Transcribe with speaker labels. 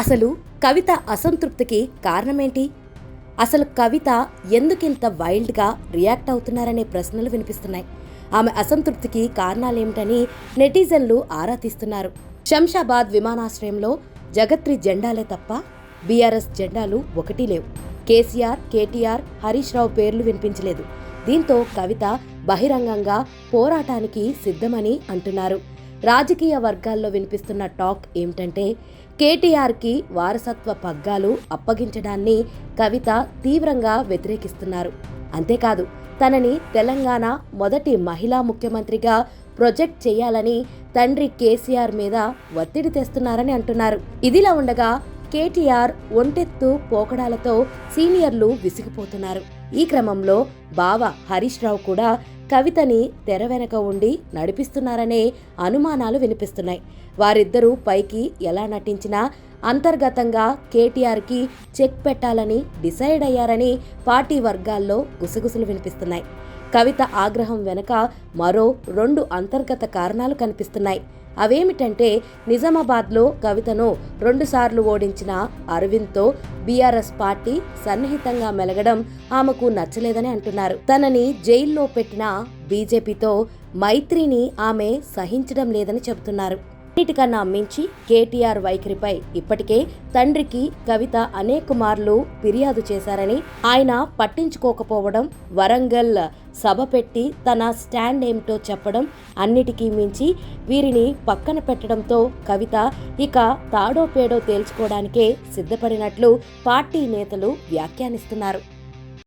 Speaker 1: అసలు కవిత అసంతృప్తికి కారణమేంటి? అసలు కవిత ఎందుకింత వైల్డ్గా రియాక్ట్ అవుతున్నారనే ప్రశ్నలు వినిపిస్తున్నాయి. ఆమె అసంతృప్తికి కారణాలేమిటని నెటిజన్లు ఆరా తీస్తున్నారు. శంషాబాద్ విమానాశ్రయంలో జగత్రి జెండాలే తప్ప బీఆర్ఎస్ జెండాలు ఒకటి లేవు. కేసీఆర్ కేటీఆర్ హరీష్ రావు పేర్లు వినిపించలేదు. దీంతో కవిత బహిరంగంగా పోరాటానికి సిద్ధమని అంటున్నారు. రాజకీయ వర్గాల్లో వినిపిస్తున్న టాక్ ఏమిటంటే కేటీఆర్కి వారసత్వ పగ్గాలు అప్పగించడాన్ని కవిత తీవ్రంగా వ్యతిరేకిస్తున్నారు. అంతేకాదు తనని తెలంగాణ మొదటి మహిళా ముఖ్యమంత్రిగా ప్రొజెక్ట్ చేయాలని తండ్రి కేసీఆర్ మీద ఒత్తిడి తెస్తున్నారని అంటున్నారు. ఇదిలా ఉండగా కేటీఆర్ ఒంటెత్తు పోకడాలతో సీనియర్లు విసిగిపోతున్నారు. ఈ క్రమంలో బావ హరీష్ రావు కూడా కవితని తెర వెనక ఉండి నడిపిస్తున్నారనే అనుమానాలు వినిపిస్తున్నాయి. వారిద్దరూ పైకి ఎలా నటించినా అంతర్గతంగా కేటీఆర్కి చెక్ పెట్టాలని డిసైడ్ అయ్యారని పార్టీ వర్గాల్లో గుసగుసలు వినిపిస్తున్నాయి. కవిత ఆగ్రహం వెనక మరో రెండు అంతర్గత కారణాలు కనిపిస్తున్నాయి. అవేమిటంటే నిజామాబాద్లో కవితను రెండుసార్లు ఓడించిన అరవింద్తో బీఆర్ఎస్ పార్టీ సన్నిహితంగా మెలగడం ఆమెకు నచ్చలేదని అంటున్నారు. తనని జైల్లో పెట్టిన బీజేపీతో మైత్రిని ఆమె సహించడం లేదని చెబుతున్నారు. అన్నిటికన్నా మించి కేటీఆర్ వైఖరిపై ఇప్పటికే తండ్రికి కవిత అనేక మార్లు ఫిర్యాదు చేశారని ఆయన పట్టించుకోకపోవడం వరంగల్ సభ పెట్టి తన స్టాండ్ ఏమిటో చెప్పడం అన్నిటికీ మించి వీరిని పక్కన పెట్టడంతో కవిత ఇక తాడో పేడో తేల్చుకోవడానికే సిద్ధపడినట్లు పార్టీ నేతలు వ్యాఖ్యానిస్తున్నారు.